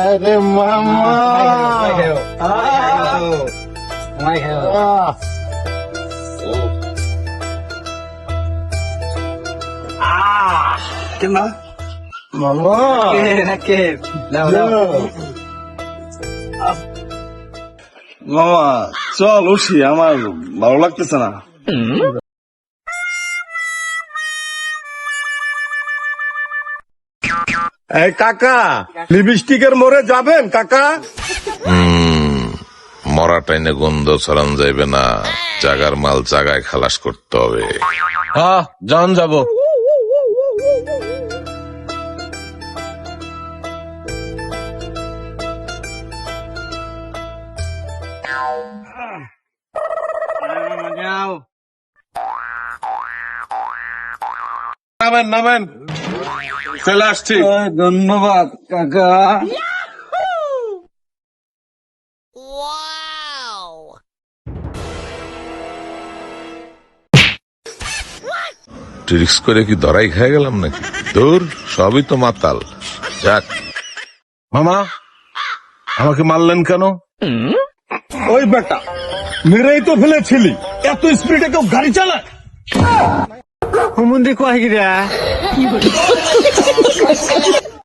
আরে মামা মামা মামা চল উঠি আমার ভালো লাগতেছে না এই কাকা লিপস্টিকের মোড়ে যাবেন কাকা? মরা টাইনে গন্ধ ছড়ান যাইবে না। জাগার মাল জাগায় খালাস করতে হবে। হ্যাঁ যান যাব। নামেন নামেন। চলে আসছি ধন্যবাদ কাকা। ট্রিক্স করে কি ধরাই খেয়ে গেলাম নাকি? দূর সবই তো মাতাল। যাক। মামা আমাকে মারলেন কেন? ওই বেটা মেরেই তো ফেলেছিলি। এত স্পিডে কেউ গাড়ি চালায়? হুমুন্দি কয় গিরা?